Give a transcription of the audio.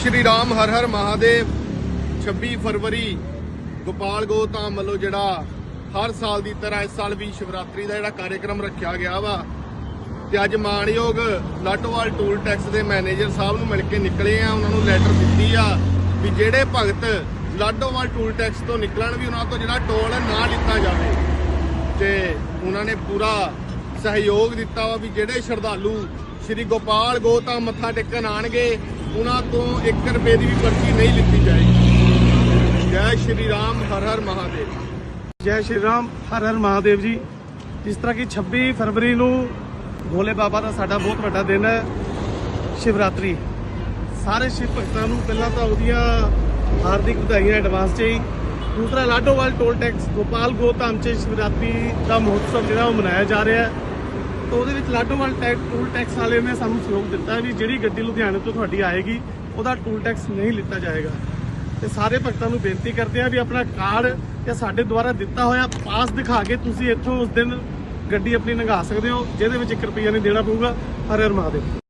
ਸ਼੍ਰੀ ਰਾਮ ਹਰ ਹਰ ਮਹਾਦੇਵ 26 ਫਰਵਰੀ, ਗੋਪਾਲ ਗੋਤਾਮ ਵੱਲੋਂ ਜਿਹੜਾ ਹਰ ਸਾਲ ਦੀ ਤਰ੍ਹਾਂ ਇਸ ਸਾਲ ਵੀ ਸ਼ਿਵਰਾਤਰੀ ਦਾ ਜਿਹੜਾ ਕਾਰਜਕ੍ਰਮ ਰੱਖਿਆ ਗਿਆ ਵਾ। ਤੇ ਅੱਜ ਮਾਣਯੋਗ ਲਾਟੋਵਾਲ ਟੂਲ ਟੈਕਸ ਦੇ ਮੈਨੇਜਰ ਸਾਹਿਬ ਨੂੰ ਮਿਲ ਕੇ ਨਿਕਲੇ ਆ, ਉਹਨਾਂ ਨੂੰ ਲੈਟਰ ਦਿੱਤੀ ਆ ਵੀ ਜਿਹੜੇ ਭਗਤ ਲਾਟੋਵਾਲ ਟੂਲ ਟੈਕਸ ਤੋਂ ਨਿਕਲਣ ਵੀ ਉਹਨਾਂ ਤੋਂ ਜਿਹੜਾ ਟੋਲ ਨਾ ਲਿੱਤਾ ਜਾਵੇ। ਤੇ ਉਹਨਾਂ ਨੇ ਪੂਰਾ ਸਹਿਯੋਗ ਦਿੱਤਾ ਵਾ ਵੀ ਜਿਹੜੇ ਸ਼ਰਧਾਲੂ ਸ਼੍ਰੀ ਗੋਪਾਲ ਗੋਤਾਮ ਮੱਥਾ ਟੇਕਣ ਆਣਗੇ ਉਹਨਾਂ ਤੋਂ 1 ਰੁਪਏ ਦੀ ਵੀ ਪਰਚੀ ਨਹੀਂ ਲਿੱਤੀ ਜਾਏਗੀ। ਜੈ ਸ਼੍ਰੀ ਰਾਮ, ਹਰ ਹਰ ਮਹਾਦੇਵ। ਜੈ ਸ਼੍ਰੀ ਰਾਮ, ਹਰ ਹਰ ਮਹਾਦੇਵ ਜੀ। ਜਿਸ ਤਰ੍ਹਾਂ ਕਿ 26 ਫਰਵਰੀ ਨੂੰ ਭੋਲੇ ਬਾਬਾ ਦਾ ਸਾਡਾ ਬਹੁਤ ਵੱਡਾ ਦਿਨ ਹੈ, ਸ਼ਿਵਰਾਤਰੀ। ਸਾਰੇ ਸ਼ਿਵ ਭਗਤਾਂ ਨੂੰ ਪਹਿਲਾਂ ਤਾਂ ਉਹਦੀਆਂ ਹਾਰਦਿਕ ਵਧਾਈਆਂ ਐਡਵਾਂਸ 'ਚ ਹੀ। ਦੂਸਰਾ, ਲਾਡੋਵਾਲ ਟੋਲ ਟੈਕਸ, ਗੋਪਾਲ ਗੋਧਾਮ 'ਚ ਸ਼ਿਵਰਾਤਰੀ ਦਾ ਮਹੋਤਸਵ ਜਿਹੜਾ ਉਹ ਮਨਾਇਆ ਜਾ ਰਿਹਾ ਹੈ। ਤਾਂ ਉਹਦੇ ਵਿੱਚ ਲਾਡੋਵਾਲ ਟੈਕ ਟੂਲ ਟੈਕਸ ਵਾਲੇ ਨੇ ਸਾਨੂੰ ਸਹਿਯੋਗ ਦਿੱਤਾ ਵੀ ਜਿਹੜੀ ਗੱਡੀ ਲੁਧਿਆਣੇ ਤੋਂ ਤੁਹਾਡੀ ਆਏਗੀ, ਉਹਦਾ ਟੂਲ ਟੈਕਸ ਨਹੀਂ ਲਿੱਤਾ ਜਾਏਗਾ। ਤੇ ਸਾਰੇ ਭਗਤਾਂ ਨੂੰ ਬੇਨਤੀ ਕਰਦੇ ਆ ਵੀ ਆਪਣਾ ਕਾਰਡ ਜਾਂ ਸਾਡੇ ਦੁਆਰਾ ਦਿੱਤਾ ਹੋਇਆ ਪਾਸ ਦਿਖਾ ਕੇ ਤੁਸੀਂ ਇੱਥੋਂ ਉਸ ਦਿਨ ਗੱਡੀ ਆਪਣੀ ਲੰਘਾ ਸਕਦੇ ਹੋ, ਜਿਹਦੇ ਵਿੱਚ 1 ਰੁਪਈਆ ਨਹੀਂ ਦੇਣਾ ਪਊਗਾ। ਹਰ ਹਰ ਮਹਾਦੇਵ।